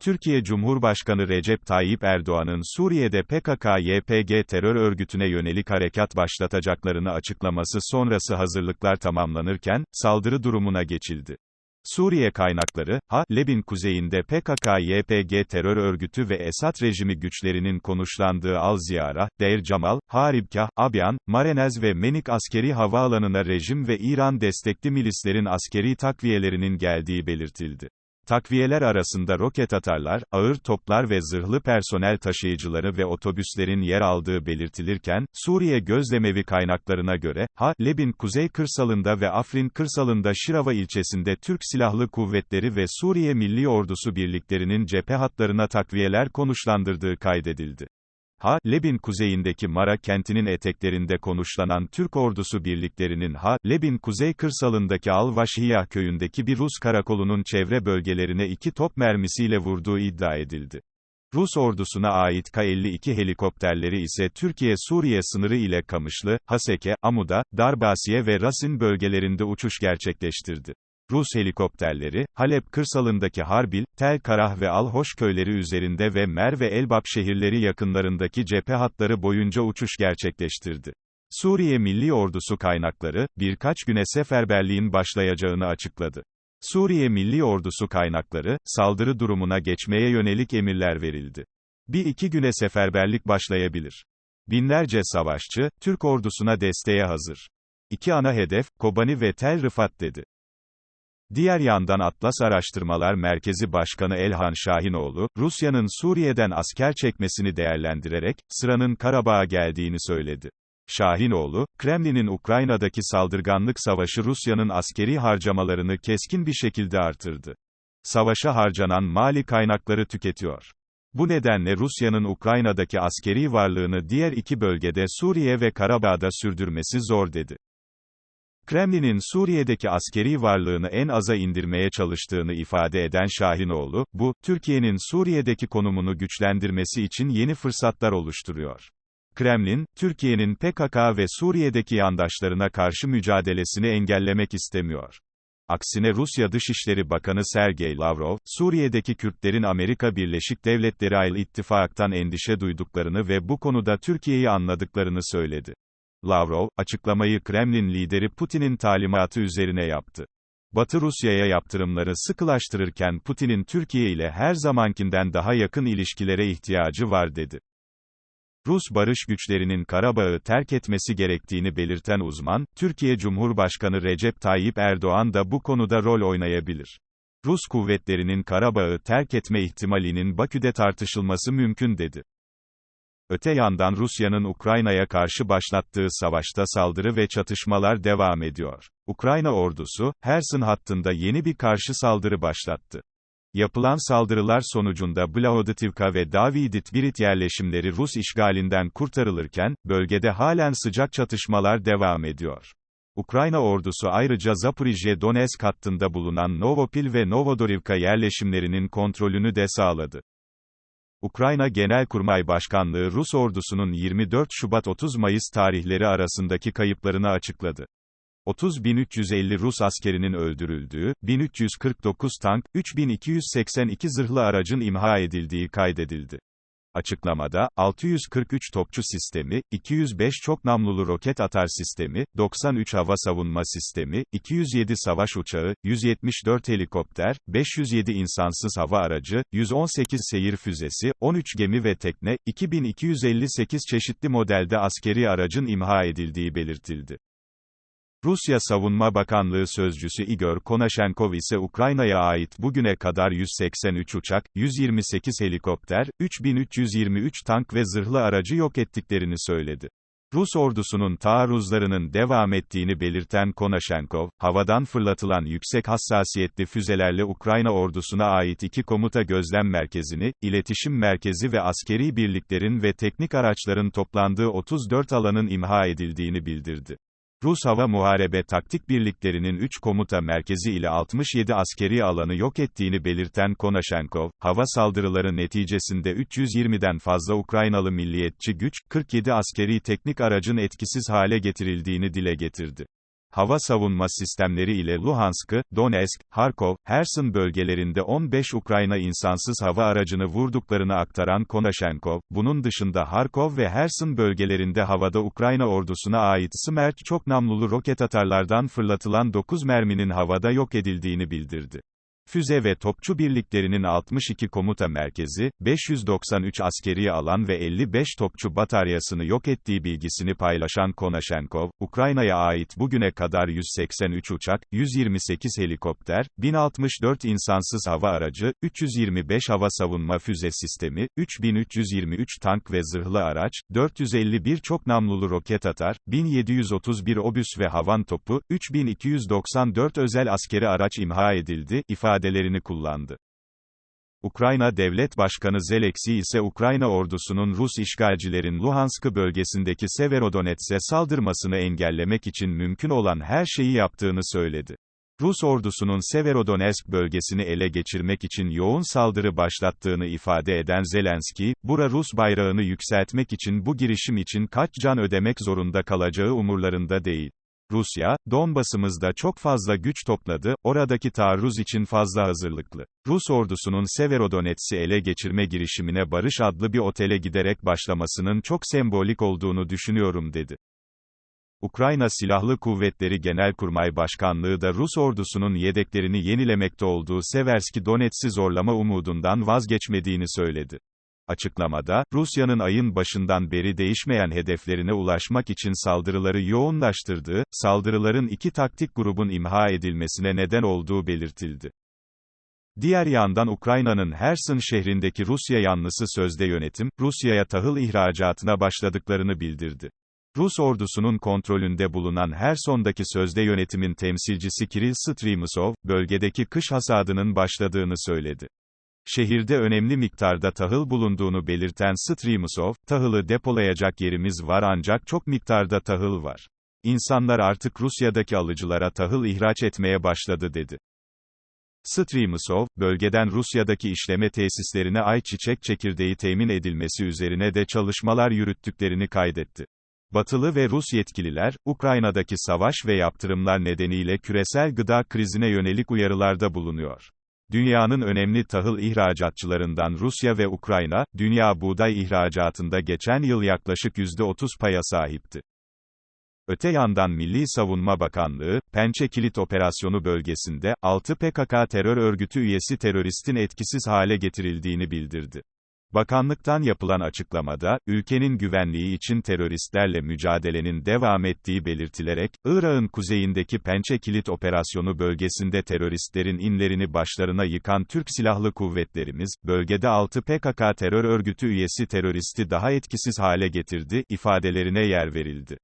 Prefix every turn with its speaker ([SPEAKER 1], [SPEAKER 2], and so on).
[SPEAKER 1] Türkiye Cumhurbaşkanı Recep Tayyip Erdoğan'ın Suriye'de PKK-YPG terör örgütüne yönelik harekat başlatacaklarını açıklaması sonrası hazırlıklar tamamlanırken, saldırı durumuna geçildi. Suriye kaynakları, Ha-Leb'in kuzeyinde PKK-YPG terör örgütü ve Esad rejimi güçlerinin konuşlandığı Al-Ziyara, Deir Cemal, Haribkah, Abyan, Marenez ve Menik askeri havaalanına rejim ve İran destekli milislerin askeri takviyelerinin geldiği belirtildi. Takviyeler arasında roket atarlar, ağır toplar ve zırhlı personel taşıyıcıları ve otobüslerin yer aldığı belirtilirken, Suriye gözlemevi kaynaklarına göre, Ha-Leb'in kuzey kırsalında ve Afrin kırsalında Şirava ilçesinde Türk Silahlı Kuvvetleri ve Suriye Milli Ordusu birliklerinin cephe hatlarına takviyeler konuşlandırdığı kaydedildi. Ha-Leb'in kuzeyindeki Mara kentinin eteklerinde konuşlanan Türk ordusu birliklerinin Ha-Leb'in kuzey kırsalındaki Al-Vaşhiyah köyündeki bir Rus karakolunun çevre bölgelerine iki top mermisiyle vurduğu iddia edildi. Rus ordusuna ait Ka-52 helikopterleri ise Türkiye-Suriye sınırı ile Kamışlı, Haseke, Amuda, Darbasiye ve Rasin bölgelerinde uçuş gerçekleştirdi. Rus helikopterleri, Halep kırsalındaki Harbil, Tel Karah ve Al-Hoş köyleri üzerinde ve Mer ve Elbap şehirleri yakınlarındaki cephe hatları boyunca uçuş gerçekleştirdi. Suriye Milli Ordusu kaynakları, birkaç güne seferberliğin başlayacağını açıkladı. Suriye Milli Ordusu kaynakları, saldırı durumuna geçmeye yönelik emirler verildi. Bir iki güne seferberlik başlayabilir. Binlerce savaşçı, Türk ordusuna desteğe hazır. İki ana hedef, Kobani ve Tel Rifat dedi. Diğer yandan Atlas Araştırmalar Merkezi Başkanı Elhan Şahinoğlu, Rusya'nın Suriye'den asker çekmesini değerlendirerek, sıranın Karabağ'a geldiğini söyledi. Şahinoğlu, Kremlin'in Ukrayna'daki saldırganlık savaşı Rusya'nın askeri harcamalarını keskin bir şekilde artırdı. Savaşa harcanan mali kaynakları tüketiyor. Bu nedenle Rusya'nın Ukrayna'daki askeri varlığını diğer iki bölgede Suriye ve Karabağ'da sürdürmesi zor dedi. Kremlin'in Suriye'deki askeri varlığını en aza indirmeye çalıştığını ifade eden Şahinoğlu, bu, Türkiye'nin Suriye'deki konumunu güçlendirmesi için yeni fırsatlar oluşturuyor. Kremlin, Türkiye'nin PKK ve Suriye'deki yandaşlarına karşı mücadelesini engellemek istemiyor. Aksine Rusya Dışişleri Bakanı Sergey Lavrov, Suriye'deki Kürtlerin Amerika Birleşik Devletleri Ayl İttifak'tan endişe duyduklarını ve bu konuda Türkiye'yi anladıklarını söyledi. Lavrov, açıklamayı Kremlin lideri Putin'in talimatı üzerine yaptı. Batı Rusya'ya yaptırımları sıkılaştırırken Putin'in Türkiye ile her zamankinden daha yakın ilişkilere ihtiyacı var dedi. Rus barış güçlerinin Karabağ'ı terk etmesi gerektiğini belirten uzman, Türkiye Cumhurbaşkanı Recep Tayyip Erdoğan da bu konuda rol oynayabilir. Rus kuvvetlerinin Karabağ'ı terk etme ihtimalinin Bakü'de tartışılması mümkün dedi. Öte yandan Rusya'nın Ukrayna'ya karşı başlattığı savaşta saldırı ve çatışmalar devam ediyor. Ukrayna ordusu, Herson hattında yeni bir karşı saldırı başlattı. Yapılan saldırılar sonucunda Blahodativka ve Davidit-Birit yerleşimleri Rus işgalinden kurtarılırken, bölgede halen sıcak çatışmalar devam ediyor. Ukrayna ordusu ayrıca Zaporijye Donetsk hattında bulunan Novopil ve Novodorivka yerleşimlerinin kontrolünü de sağladı. Ukrayna Genelkurmay Başkanlığı Rus ordusunun 24 Şubat-30 Mayıs tarihleri arasındaki kayıplarını açıkladı. 30.350 Rus askerinin öldürüldüğü, 1349 tank, 3282 zırhlı aracın imha edildiği kaydedildi. Açıklamada, 643 topçu sistemi, 205 çok namlulu roket atar sistemi, 93 hava savunma sistemi, 207 savaş uçağı, 174 helikopter, 507 insansız hava aracı, 118 seyir füzesi, 13 gemi ve tekne, 2258 çeşitli modelde askeri aracın imha edildiği belirtildi. Rusya Savunma Bakanlığı Sözcüsü Igor Konashenkov ise Ukrayna'ya ait bugüne kadar 183 uçak, 128 helikopter, 3323 tank ve zırhlı aracı yok ettiklerini söyledi. Rus ordusunun taarruzlarının devam ettiğini belirten Konashenkov, havadan fırlatılan yüksek hassasiyetli füzelerle Ukrayna ordusuna ait iki komuta gözlem merkezini, iletişim merkezi ve askeri birliklerin ve teknik araçların toplandığı 34 alanın imha edildiğini bildirdi. Rus Hava Muharebe Taktik Birliklerinin 3 komuta merkezi ile 67 askeri alanı yok ettiğini belirten Konashenkov, hava saldırıları neticesinde 320'den fazla Ukraynalı milliyetçi güç, 47 askeri teknik aracın etkisiz hale getirildiğini dile getirdi. Hava savunma sistemleri ile Luhansk'ı, Donetsk, Harkov, Herson bölgelerinde 15 Ukrayna insansız hava aracını vurduklarını aktaran Konashenkov, bunun dışında Harkov ve Herson bölgelerinde havada Ukrayna ordusuna ait Smerch çok namlulu roket atarlardan fırlatılan 9 merminin havada yok edildiğini bildirdi. Füze ve topçu birliklerinin 62 komuta merkezi, 593 askeri alan ve 55 topçu bataryasını yok ettiği bilgisini paylaşan Konashenkov, Ukrayna'ya ait bugüne kadar 183 uçak, 128 helikopter, 1064 insansız hava aracı, 325 hava savunma füze sistemi, 3323 tank ve zırhlı araç, 451 çok namlulu roket atar, 1731 obüs ve havan topu, 3294 özel askeri araç imha edildi, ifade ifadelerini kullandı. Ukrayna Devlet Başkanı Zelenski ise Ukrayna ordusunun Rus işgalcilerin Luhansk bölgesindeki Severodonetsk'e saldırmasını engellemek için mümkün olan her şeyi yaptığını söyledi. Rus ordusunun Severodonetsk bölgesini ele geçirmek için yoğun saldırı başlattığını ifade eden Zelenski, bura Rus bayrağını yükseltmek için bu girişim için kaç can ödemek zorunda kalacağı umurlarında değil. Rusya, Donbas'ımızda çok fazla güç topladı, oradaki taarruz için fazla hazırlıklı. Rus ordusunun Severodonetsk'i ele geçirme girişimine Barış adlı bir otele giderek başlamasının çok sembolik olduğunu düşünüyorum dedi. Ukrayna Silahlı Kuvvetleri Genelkurmay Başkanlığı da Rus ordusunun yedeklerini yenilemekte olduğu Severski Donetsk'i zorlama umudundan vazgeçmediğini söyledi. Açıklamada, Rusya'nın ayın başından beri değişmeyen hedeflerine ulaşmak için saldırıları yoğunlaştırdığı, saldırıların iki taktik grubun imha edilmesine neden olduğu belirtildi. Diğer yandan Ukrayna'nın Herson şehrindeki Rusya yanlısı sözde yönetim, Rusya'ya tahıl ihracatına başladıklarını bildirdi. Rus ordusunun kontrolünde bulunan Herson'daki sözde yönetimin temsilcisi Kirill Strimsov, bölgedeki kış hasadının başladığını söyledi. Şehirde önemli miktarda tahıl bulunduğunu belirten Strimsov, tahılı depolayacak yerimiz var ancak çok miktarda tahıl var. İnsanlar artık Rusya'daki alıcılara tahıl ihraç etmeye başladı dedi. Strimsov, bölgeden Rusya'daki işleme tesislerine ayçiçek çekirdeği temin edilmesi üzerine de çalışmalar yürüttüklerini kaydetti. Batılı ve Rus yetkililer, Ukrayna'daki savaş ve yaptırımlar nedeniyle küresel gıda krizine yönelik uyarılarda bulunuyor. Dünyanın önemli tahıl ihracatçılarından Rusya ve Ukrayna, dünya buğday ihracatında geçen yıl yaklaşık %30 paya sahipti. Öte yandan Milli Savunma Bakanlığı, Pençe Kilit Operasyonu bölgesinde, 6 PKK terör örgütü üyesi teröristin etkisiz hale getirildiğini bildirdi. Bakanlıktan yapılan açıklamada, ülkenin güvenliği için teröristlerle mücadelenin devam ettiği belirtilerek, Irak'ın kuzeyindeki Pençe Kilit Operasyonu bölgesinde teröristlerin inlerini başlarına yıkan Türk Silahlı Kuvvetlerimiz, bölgede 6 PKK terör örgütü üyesi teröristi daha etkisiz hale getirdi, ifadelerine yer verildi.